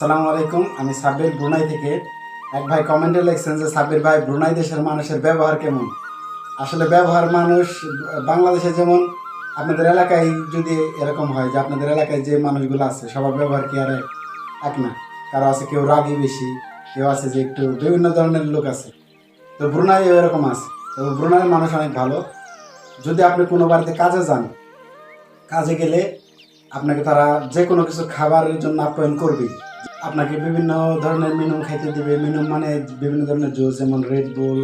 সালামু আলাইকুম, আমি সাব্বির ব্রুনাই থেকে। এক ভাই কমেন্টে লিখছেন যে, সাব্বির ভাই, ব্রুনাই দেশের মানুষের ব্যবহার কেমন? আসলে ব্যবহার মানুষ, বাংলাদেশে যেমন আপনাদের এলাকায় যদি এরকম হয় যে, আপনাদের এলাকায় যে মানুষগুলো আছে, সবার ব্যবহার কি আর এক- না। কারও আছে কেউ রাগী বেশি, কেউ আছে যে একটু বিভিন্ন ধরনের লোক আছে। তো ব্রুনাই এরকম আছে। তো ব্রুনাইয়ের মানুষ অনেক ভালো। যদি আপনি কোনো বাড়িতে কাজে যান, কাজে গেলে আপনাকে তারা যে কোনো কিছু খাবারের জন্য আপ্যায়ন করবে আপনাকে বিভিন্ন ধরনের মেনু খাইতে দিবে। মেনু মানে বিভিন্ন ধরনের জুস, যেমন রেড বুল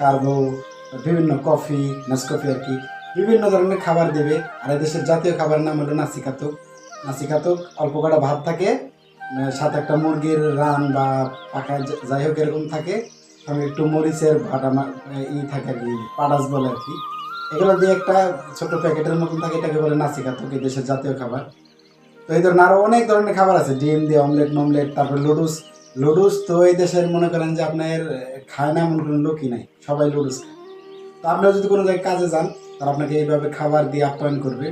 কার্বো বিভিন্ন কফি নেসকফি আর কি, বিভিন্ন ধরনের খাবার দেবে। আর এদেশের জাতীয় খাবারের নাম হলো নাসিকাতক নাসিকাতক অল্প কটা ভাত থাকে সাথে একটা মুরগির রান বা পাকা যাই হোক এরকম থাকে। সঙ্গে একটু মরিচের ভাটা ই থাকে আর কি পাডাস বলে আর কি। এগুলো দিয়ে একটা ছোট প্যাকেটের মতন থাকে, এটাকে বলে নাসিকাতক দেশের জাতীয় খাবার। তো এই ধরনের আরও অনেক ধরনের খাবার আছে। ডিম দিয়ে অমলেট মমলেট তারপর লুডুস লুডুস তো এই দেশের মনে করেন যে আপনার খায় না এমন কোনো লোকই নাই। সবাই লুডুস তো আপনারা যদি কোনো জায়গায় কাজে যান, তারা আপনাকে এইভাবে খাবার দিয়ে আপ্যায়ন করবে।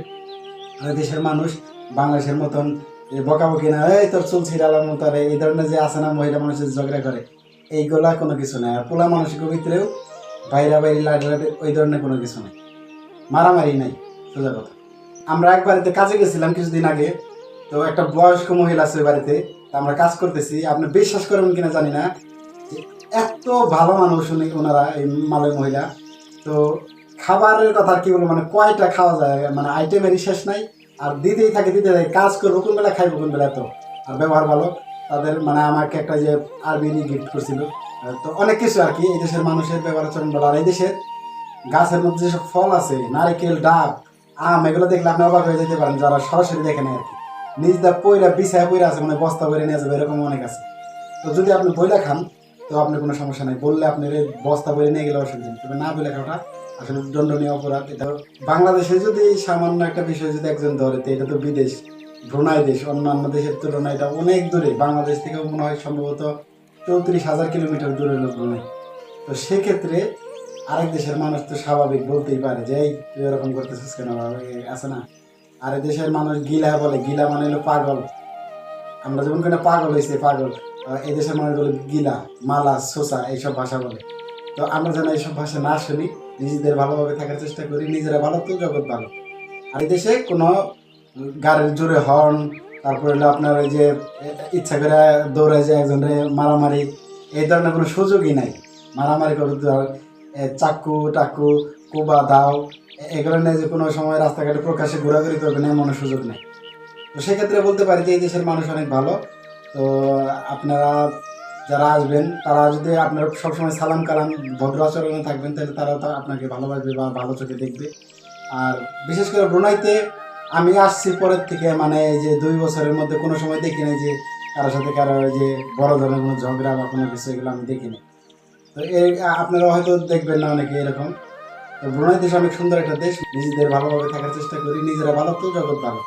আর দেশের মানুষ, বাংলাদেশের মতন বকাবকি না, এই তোর চুল ছিড়ালাম মতো আর এই ধরনের যে আছে না, মহিলা মানুষের ঝগড়া করে, এইগুলা কোনো কিছু নেই। আর পোলা মানুষের ভিতরেও বাইরা বাইরে লাড়ি ওই ধরনের কোনো কিছু নেই। মারামারি নাই, সোজা কথা। আমরা একবার বাড়িতে কাজে গেছিলাম কিছুদিন আগে। তো একটা বয়স্ক মহিলা আছে বাড়িতে, আমরা কাজ করতেছি। আপনি বিশ্বাস করবেন কিনা জানি না। এত ভালো মানুষ উনি, ওনারা, এই মালয় মহিলা। তো খাবারের কথা কি বলব মানে কয়টা খাওয়া যায় মানে আইটেমেরই শেষ নাই। আর দিতেই থাকে দিতে থাকে, কাজ করব কোন বেলা খাইবো কোন বেলা তো আর ব্যবহার ভালো। তাদের মানে আমাকে একটা যে আরবিনি গিফট করছিল। তো অনেক কিছু আর কি, এই দেশের মানুষের ব্যবহার আচরণ ভালো আর এই দেশের গাছের মধ্যে যেসব ফল আছে, নারিকেল, ডাব, আম, এগুলো দেখলে আপনি অবাক হয়ে যেতে পারেন, যারা সরাসরি দেখেন আর কি। নিজ দা পইরা বিছায় পইরা আছে মানে বস্তা করে নিয়ে যাবে, এরকম অনেক আছে। তো যদি আপনি বইলা খান, তো আপনার কোনো সমস্যা নাই। বললে আপনি বস্তা বলে নিয়ে গেলে অসুবিধা তবে না বলে খাওয়াটা আসলে দণ্ডনীয় অপরাধ। এটা বাংলাদেশে যদি সামান্য একটা বিষয় যদি একজন ধরে, তো এটা তো বিদেশ ভ্রুণায় দেশ, অন্যান্য দেশের তুলনায় এটা অনেক দূরে। বাংলাদেশ থেকে মনে হয় সম্ভবত চৌত্রিশ হাজার কিলোমিটার দূরে হলো ভ্রুণাই তো সেক্ষেত্রে আরেক দেশের মানুষ তো স্বাভাবিক বলতেই পারে যে, এই, তুই এরকম করতেছিস কেন? আছে না? আর দেশের মানুষ গিলা বলে গিলা মানে হলো পাগল। আমরা যেমন কেন পাগল হয়েছে পাগল। আহ, এই দেশের মানুষ বলে গিলা মালা সোসা এইসব ভাষা বলে। তো আমরা যেন এইসব ভাষা না শুনি নিজেদের ভালোভাবে থাকার চেষ্টা করি নিজেরা ভালো তো জগৎ ভালো। আর দেশে কোনো গাড়ির জোরে হর্ন তারপরে হলো আপনার ওই যে ইচ্ছা করে দৌড়ে যে একজনের মারামারি এই ধরনের কোনো সুযোগই নাই। মারামারি করে চাকু টাকু কুবা দাও এগুলো নিয়ে যে কোনো সময় রাস্তাঘাটে প্রকাশ্যে ঘোরাঘুরি করবে না এমন সুযোগ নেই। তো সেক্ষেত্রে বলতে পারি যে এই দেশের মানুষ অনেক ভালো। তো আপনারা যারা আসবেন, তারা যদি আপনারা সবসময় সালাম কালাম, ভদ্র আচরণে থাকবেন, তাহলে তারাও তা আপনাকে ভালোবাসবে বা ভালো চোখে দেখবে। আর বিশেষ করে ব্রুনাইতে আমি আসছি পরের থেকে মানে যে দুই বছরের মধ্যে কোনো সময় দেখি নাই যে কারোর সাথে কারও যে বড় ধরনের কোনো ঝগড়া বা কোনো এগুলো আমি দেখিনি। তো এই আপনারা হয়তো দেখবেন না অনেকে এরকম। ব্রুনাই দেশ অনেক সুন্দর একটা দেশ। নিজেদের ভালোভাবে থাকার চেষ্টা করি, নিজেরা ভালো তো জগৎ ভালো।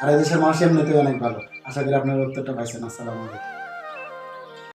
আর এদেশের দেশের মানুষ এমনিতেও অনেক ভালো। আশা করি আপনার উত্তরটা পাইছেন। আসসালামু আলাইকুম।